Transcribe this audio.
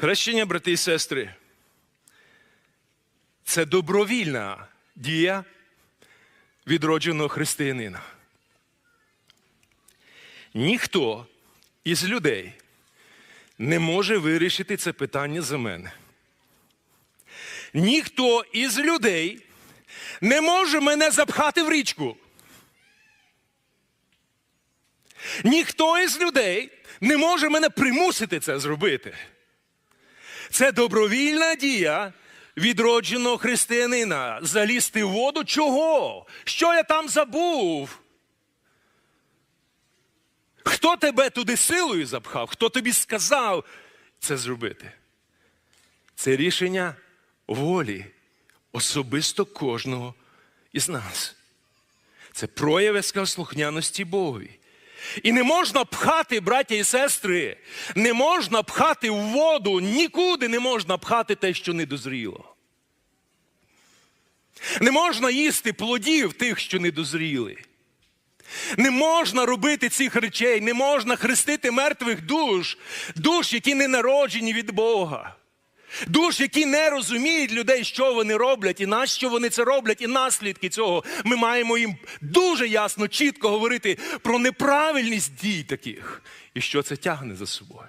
Хрещення, брати і сестри, це добровільна дія відродженого християнина. Ніхто із людей не може вирішити це питання за мене. Ніхто із людей не може мене запхати в річку. Ніхто із людей не може мене примусити це зробити. Це добровільна дія відродженого християнина. Залізти в воду чого? Що я там забув? Хто тебе туди силою запхав? Хто тобі сказав це зробити? Це рішення волі особисто кожного із нас. Це прояви слухняності Богові. І не можна пхати, браття і сестри, не можна пхати в воду, нікуди не можна пхати те, що не дозріло. Не можна їсти плодів тих, що не дозріли. Не можна робити цих речей, не можна хрестити мертвих душ, душ, які не народжені від Бога. Душ, які не розуміють людей, що вони роблять, і нащо вони це роблять, і наслідки цього. Ми маємо їм дуже ясно, чітко говорити про неправильність дій таких і що це тягне за собою.